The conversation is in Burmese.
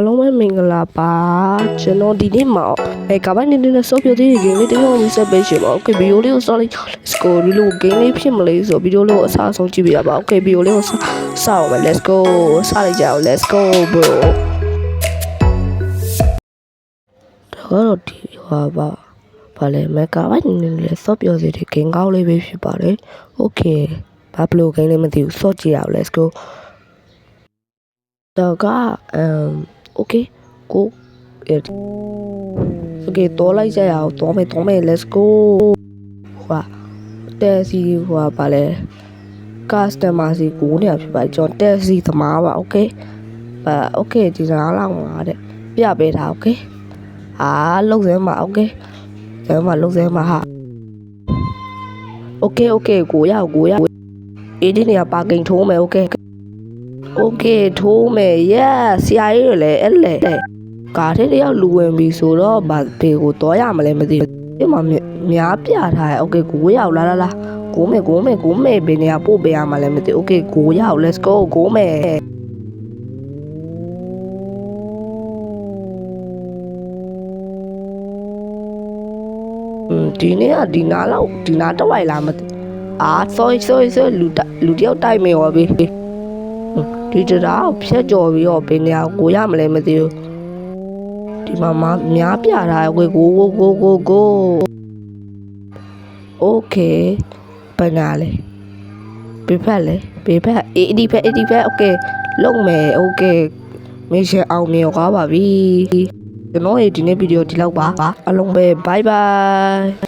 အားလုံးပဲမင်္ဂလာပါကျွန်တော်ဒီနေ့မှာအဲကပိုင်းနေနေဆော့ပြသေးတဲ့ game လေးတစ်ခုကိုဆက်ပေးရှင်ပါ Okay ဗီဒီယိုလေးကိုစောလိုက် Let's go ဒီလို game လေးဖြစ်မလဲဆိုဗီဒီယိုလေးကိုအစားဆုံးကြည့်ပြရပါ Okay ဗီဒီယိုလေးကိုစစအောင်မယ် Let's go စလိုက်ကြအောင် Let's go bro တော့ဒီဟာပါဘာလဲမကပိုင်းနေနေဆော့ပြသေးတဲ့ game ကောင်းလေးပဲဖြစ်ပါတယ် Okay ဘာဘလို့ game လေးမသိဘူးဆော့ကြည့်ရအောင် Let's go တော့ကအမ် okay go it okay တော့လိုက်ကြရအောင်တော့မယ်တော့မယ် let's go ဟွာတဲစီဟွာပါလဲ customer စီကိုနေရဖြစ်ပါတယ်ကျွန်တော်တဲစီသမားပါ okay ပါ okay ဒီစကားလောက်မှာတဲ့ပြပေးတာ okay အာလုံစဲမှာ okay စဲမှာလုံစဲမှာဟာ okay okay ကိုရကိုရအေးဒီနေရာပါကင်ထိုးမယ် okay โอเคထိုးမယ် yes ဆရာကြီးတွေလည်းအဲ့လေကားထဲတယောက်လူဝင်ပြီဆိုတော့ဗာဘေကိုတော့ရမလဲမသိဘူးဒီမှာမြများပြထားတယ်โอเคကိုရောက်လာလာလာကိုမယ်ကိုမယ်ကိုမယ်ဘယ်နေရာပို့ပေးရမှာလဲမသိဘူးโอเคကိုရောက် let's go ကိုမယ်อืมဒီနေ့ကဒီနာလောက်ဒီနာတော့ဝိုင်လာမသိအာ sorry sorry sorry လူတလူတယောက်တိုက်မေရောပြီ ဒီတရားကိုဖြတ်ကျော်ပြီးတော့ဘယ်နေရာကိုရမလဲမသိဘူးဒီမှာမများပြတာဝေကိုကိုကိုကိုကိုโอเคဘယ်နာလဲဘေးဖက်လဲဘေးဖက်အေးဒီဖက်အေးဒီဖက်โอเคလုံမယ်โอเคမင်းရှယ်အောင်မြေသွားပါပြီကျွန်တော်ရဲ့ဒီနေ့ဗီဒီယိုဒီလောက်ပါအလုံးပဲ bye bye